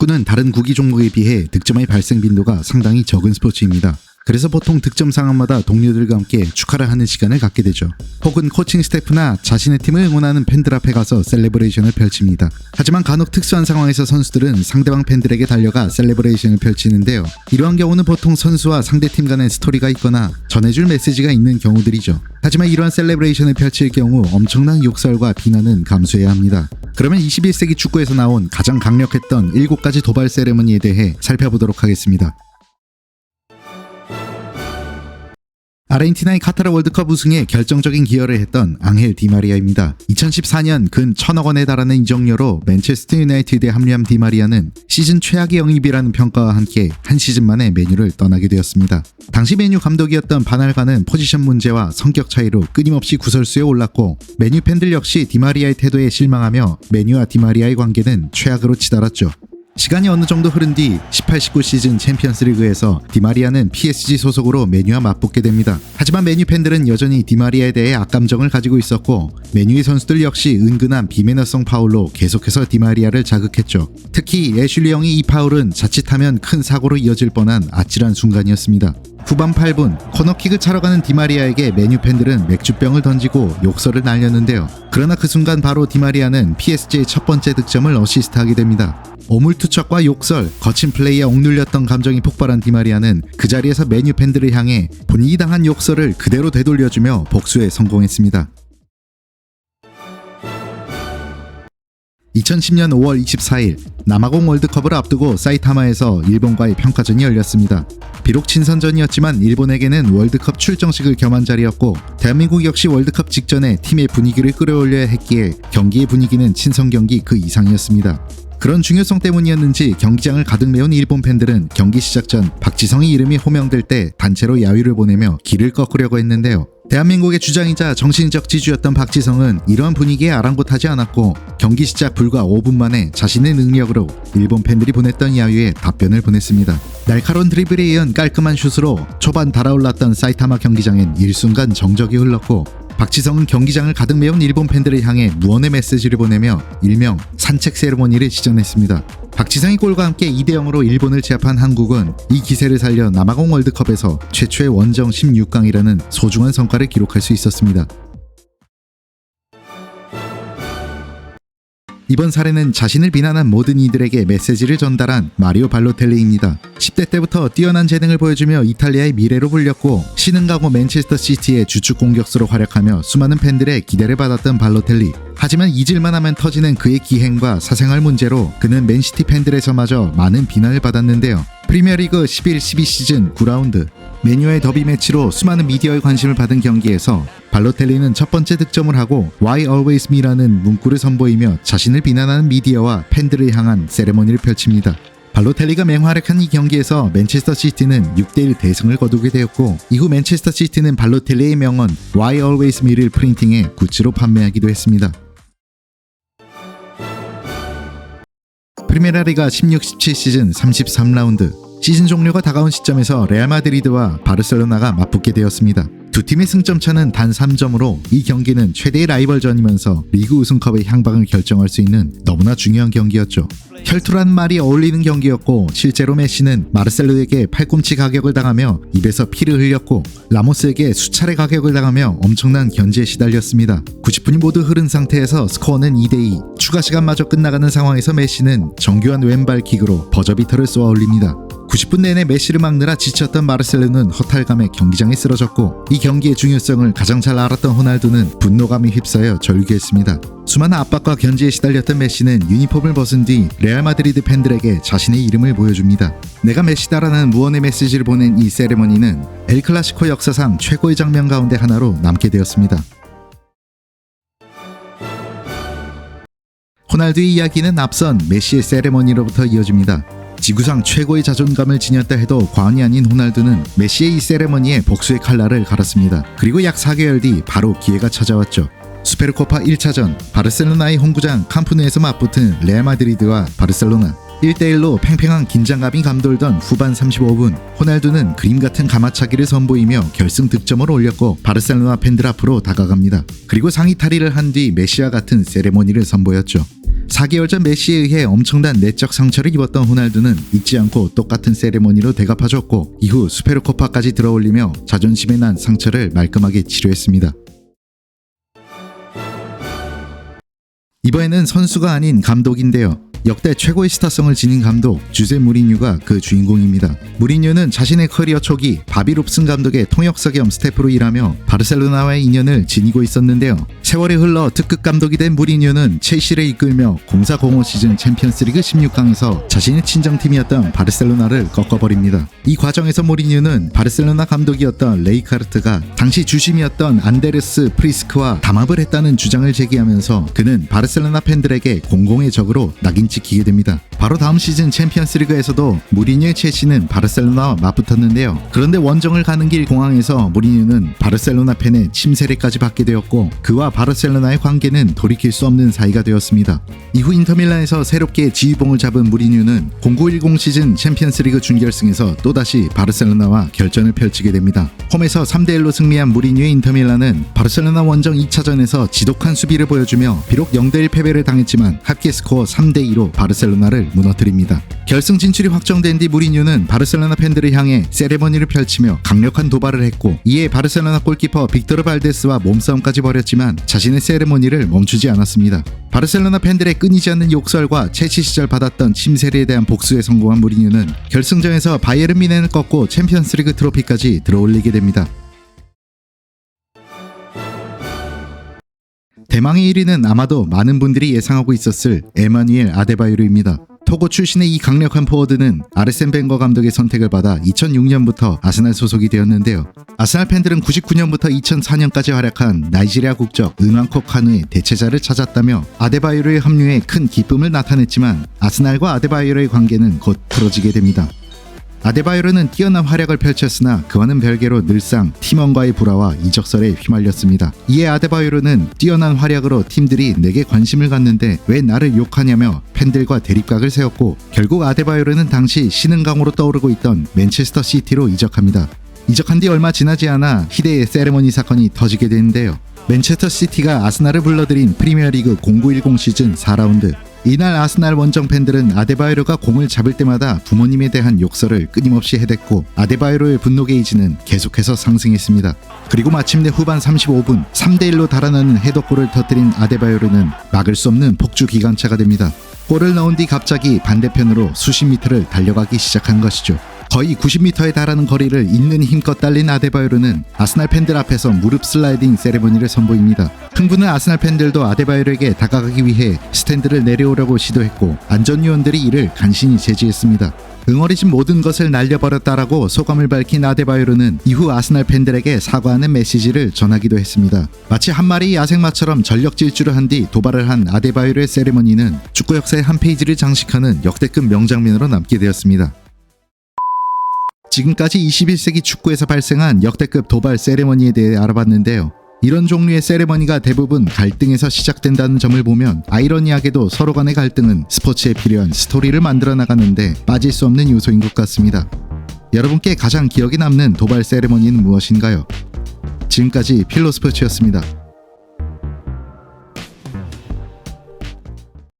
축구는 다른 구기 종목에 비해 득점의 발생 빈도가 상당히 적은 스포츠입니다. 그래서 보통 득점 상황마다 동료들과 함께 축하를 하는 시간을 갖게 되죠. 혹은 코칭 스태프나 자신의 팀을 응원하는 팬들 앞에 가서 셀레브레이션을 펼칩니다. 하지만 간혹 특수한 상황에서 선수들은 상대방 팬들에게 달려가 셀레브레이션을 펼치는데요. 이러한 경우는 보통 선수와 상대팀 간의 스토리가 있거나 전해줄 메시지가 있는 경우들이죠. 하지만 이러한 셀레브레이션을 펼칠 경우 엄청난 욕설과 비난은 감수해야 합니다. 그러면 21세기 축구에서 나온 가장 강력했던 7가지 도발 세레머니에 대해 살펴보도록 하겠습니다. 아르헨티나의 카타르 월드컵 우승에 결정적인 기여를 했던 앙헬 디마리아입니다. 2014년 근 천억 원에 달하는 이적료로 맨체스터 유나이티드에 합류한 디마리아는 시즌 최악의 영입이라는 평가와 함께 한 시즌 만에 메뉴를 떠나게 되었습니다. 당시 메뉴 감독이었던 바날가는 포지션 문제와 성격 차이로 끊임없이 구설수에 올랐고 메뉴 팬들 역시 디마리아의 태도에 실망하며 메뉴와 디마리아의 관계는 최악으로 치달았죠. 시간이 어느 정도 흐른 뒤 18-19 시즌 챔피언스 리그에서 디마리아는 PSG 소속으로 메뉴와 맞붙게 됩니다. 하지만 메뉴 팬들은 여전히 디마리아에 대해 악감정을 가지고 있었고 메뉴의 선수들 역시 은근한 비매너성 파울로 계속해서 디마리아를 자극했죠. 특히 애슐리 형이 이 파울은 자칫하면 큰 사고로 이어질 뻔한 아찔한 순간이었습니다. 후반 8분 코너킥을 차러 가는 디마리아에게 메뉴 팬들은 맥주병을 던지고 욕설을 날렸는데요. 그러나 그 순간 바로 디마리아는 PSG의 첫 번째 득점을 어시스트하게 됩니다. 오물투척과 욕설, 거친 플레이에 억눌렸던 감정이 폭발한 디마리아는 그 자리에서 메뉴 팬들을 향해 본인이 당한 욕설을 그대로 되돌려주며 복수에 성공했습니다. 2010년 5월 24일 남아공 월드컵을 앞두고 사이타마에서 일본과의 평가전이 열렸습니다. 비록 친선전이었지만 일본에게는 월드컵 출정식을 겸한 자리였고 대한민국 역시 월드컵 직전에 팀의 분위기를 끌어올려야 했기에 경기의 분위기는 친선 경기 그 이상이었습니다. 그런 중요성 때문이었는지 경기장을 가득 메운 일본 팬들은 경기 시작 전 박지성의 이름이 호명될 때 단체로 야유를 보내며 길을 꺾으려고 했는데요. 대한민국의 주장이자 정신적 지주였던 박지성은 이러한 분위기에 아랑곳하지 않았고 경기 시작 불과 5분 만에 자신의 능력으로 일본 팬들이 보냈던 야유에 답변을 보냈습니다. 날카로운 드리블에 이은 깔끔한 슛으로 초반 달아올랐던 사이타마 경기장엔 일순간 정적이 흘렀고 박지성은 경기장을 가득 메운 일본 팬들을 향해 무언의 메시지를 보내며 일명 산책 세레모니를 시전했습니다. 박지성의 골과 함께 2대 0으로 일본을 제압한 한국은 이 기세를 살려 남아공 월드컵에서 최초의 원정 16강이라는 소중한 성과를 기록할 수 있었습니다. 이번 사례는 자신을 비난한 모든 이들에게 메시지를 전달한 마리오 발로텔리입니다. 10대 때부터 뛰어난 재능을 보여주며 이탈리아의 미래로 불렸고 신흥가고 맨체스터 시티의 주축 공격수로 활약하며 수많은 팬들의 기대를 받았던 발로텔리. 하지만 잊을만 하면 터지는 그의 기행과 사생활 문제로 그는 맨시티 팬들에서마저 많은 비난을 받았는데요. 프리미어리그 11-12 시즌 9라운드 메뉴의 더비 매치로 수많은 미디어의 관심을 받은 경기에서 발로텔리는 첫 번째 득점을 하고 Why Always Me라는 문구를 선보이며 자신을 비난하는 미디어와 팬들을 향한 세레머니를 펼칩니다. 발로텔리가 맹활약한 이 경기에서 맨체스터 시티는 6대1 대승을 거두게 되었고 이후 맨체스터 시티는 발로텔리의 명언 Why Always Me를 프린팅해 굿즈로 판매하기도 했습니다. 프리메라리가 16-17 시즌 33라운드 시즌 종료가 다가온 시점에서 레알 마드리드와 바르셀로나가 맞붙게 되었습니다. 두 팀의 승점 차는 단 3점으로 이 경기는 최대의 라이벌전이면서 리그 우승컵의 향방을 결정할 수 있는 너무나 중요한 경기였죠. 혈투란 말이 어울리는 경기였고 실제로 메시는 마르셀로에게 팔꿈치 가격을 당하며 입에서 피를 흘렸고 라모스에게 수차례 가격을 당하며 엄청난 견제에 시달렸습니다. 90분이 모두 흐른 상태에서 스코어는 2대2 추가 시간마저 끝나가는 상황에서 메시는 정교한 왼발 킥으로 버저비터를 쏘아 올립니다. 90분 내내 메시를 막느라 지쳤던 마르셀로는 허탈감에 경기장에 쓰러졌고 이 경기의 중요성을 가장 잘 알았던 호날두는 분노감이 휩싸여 절규했습니다. 수많은 압박과 견제에 시달렸던 메시는 유니폼을 벗은 뒤 레알 마드리드 팬들에게 자신의 이름을 보여줍니다. 내가 메시다라는 무언의 메시지를 보낸 이 세레머니는 엘 클라시코 역사상 최고의 장면 가운데 하나로 남게 되었습니다. 호날두의 이야기는 앞선 메시의 세레머니로부터 이어집니다. 지구상 최고의 자존감을 지녔다 해도 과언이 아닌 호날두는 메시의 이 세레머니에 복수의 칼날을 갈았습니다. 그리고 약 4개월 뒤 바로 기회가 찾아왔죠. 수페르코파 1차전 바르셀로나의 홈구장 캄프누에서 맞붙은 레알 마드리드와 바르셀로나 1대1로 팽팽한 긴장감이 감돌던 후반 35분 호날두는 그림 같은 가마차기를 선보이며 결승 득점을 올렸고 바르셀로나 팬들 앞으로 다가갑니다. 그리고 상의 탈의를 한 뒤 메시와 같은 세레모니를 선보였죠. 4개월 전 메시에 의해 엄청난 내적 상처를 입었던 호날두는 잊지 않고 똑같은 세레머니로 대갚아줬고 이후 수페르코파까지 들어올리며 자존심에 난 상처를 말끔하게 치료했습니다. 이번에는 선수가 아닌 감독인데요. 역대 최고의 스타성을 지닌 감독 주제 무리뉴가 그 주인공입니다. 무리뉴는 자신의 커리어 초기 바비 롭슨 감독의 통역사 겸 스태프로 일하며 바르셀로나와의 인연을 지니고 있었는데요. 세월이 흘러 특급 감독이 된 무리뉴는 첼시를 이끌며 0405 시즌 챔피언스리그 16강에서 자신의 친정팀이었던 바르셀로나를 꺾어버립니다. 이 과정에서 무리뉴는 바르셀로나 감독이었던 레이카르트가 당시 주심이었던 안데르스 프리스크와 담합을 했다는 주장을 제기하면서 그는 바르셀로나 팬들에게 공공의 적으로 낙인 찍히게 됩니다. 바로 다음 시즌 챔피언스리그에서도 무리뉴의 첼시는 바르셀로나와 맞붙었는데요. 그런데 원정을 가는 길 공항에서 무리뉴는 바르셀로나 팬의 침세례까지 받게 되었고 그와 바르셀로나의 관계는 돌이킬 수 없는 사이가 되었습니다. 이후 인터밀란에서 새롭게 지휘봉을 잡은 무리뉴는 0910 시즌 챔피언스리그 준결승에서 또다시 바르셀로나와 결전을 펼치게 됩니다. 홈에서 3대 1로 승리한 무리뉴의 인터밀란은 바르셀로나 원정 2차전에서 지독한 수비를 보여주며 비록 0대 1 패배를 당했지만 합계 스코어 3대 2로 바르셀로나를 무너뜨립니다. 결승 진출이 확정된 뒤 무리뉴는 바르셀로나 팬들을 향해 세레머니를 펼치며 강력한 도발을 했고 이에 바르셀로나 골키퍼 빅토르 발데스와 몸싸움까지 벌였지만 자신의 세레머니를 멈추지 않았습니다. 바르셀로나 팬들의 끊이지 않는 욕설과 첼시 시절 받았던 침세례에 대한 복수에 성공한 무리뉴는 결승전에서 바이에른 미넨을 꺾고 챔피언스리그 트로피까지 들어올리게 됩니다. 대망의 1위는 아마도 많은 분들이 예상하고 있었을 에마니엘 아데바요르입니다. 토고 출신의 이 강력한 포워드는 아르센 벵거 감독의 선택을 받아 2006년부터 아스날 소속이 되었는데요. 아스날 팬들은 99년부터 2004년까지 활약한 나이지리아 국적 은왕코 카누의 대체자를 찾았다며 아데바요르의 합류에 큰 기쁨을 나타냈지만 아스날과 아데바요르의 관계는 곧 풀어지게 됩니다. 아데바요르는 뛰어난 활약을 펼쳤으나 그와는 별개로 늘상 팀원과의 불화와 이적설에 휘말렸습니다. 이에 아데바요르는 뛰어난 활약으로 팀들이 내게 관심을 갖는데 왜 나를 욕하냐며 팬들과 대립각을 세웠고 결국 아데바요르는 당시 신흥강으로 떠오르고 있던 맨체스터 시티로 이적합니다. 이적한 뒤 얼마 지나지 않아 희대의 세레머니 사건이 터지게 되는데요. 맨체스터 시티가 아스날을 불러들인 프리미어리그 0910 시즌 4라운드 이날 아스날 원정 팬들은 아데바요르가 공을 잡을 때마다 부모님에 대한 욕설을 끊임없이 해댔고 아데바요르의 분노 게이지는 계속해서 상승했습니다. 그리고 마침내 후반 35분 3대1로 달아나는 헤더골을 터뜨린 아데바요르는 막을 수 없는 폭주 기관차가 됩니다. 골을 넣은 뒤 갑자기 반대편으로 수십 미터를 달려가기 시작한 것이죠. 거의 90m에 달하는 거리를 있는 힘껏 달린 아데바요르는 아스날 팬들 앞에서 무릎 슬라이딩 세레머니를 선보입니다. 흥분한 아스날 팬들도 아데바요르에게 다가가기 위해 스탠드를 내려오려고 시도했고 안전요원들이 이를 간신히 제지했습니다. 응어리진 모든 것을 날려버렸다라고 소감을 밝힌 아데바요르는 이후 아스날 팬들에게 사과하는 메시지를 전하기도 했습니다. 마치 한 마리 야생마처럼 전력 질주를 한 뒤 도발을 한 아데바요르의 세레머니는 축구 역사의 한 페이지를 장식하는 역대급 명장면으로 남게 되었습니다. 지금까지 21세기 축구에서 발생한 역대급 도발 세레머니에 대해 알아봤는데요. 이런 종류의 세레머니가 대부분 갈등에서 시작된다는 점을 보면 아이러니하게도 서로 간의 갈등은 스포츠에 필요한 스토리를 만들어 나가는데 빠질 수 없는 요소인 것 같습니다. 여러분께 가장 기억에 남는 도발 세레머니는 무엇인가요? 지금까지 필로스포츠였습니다.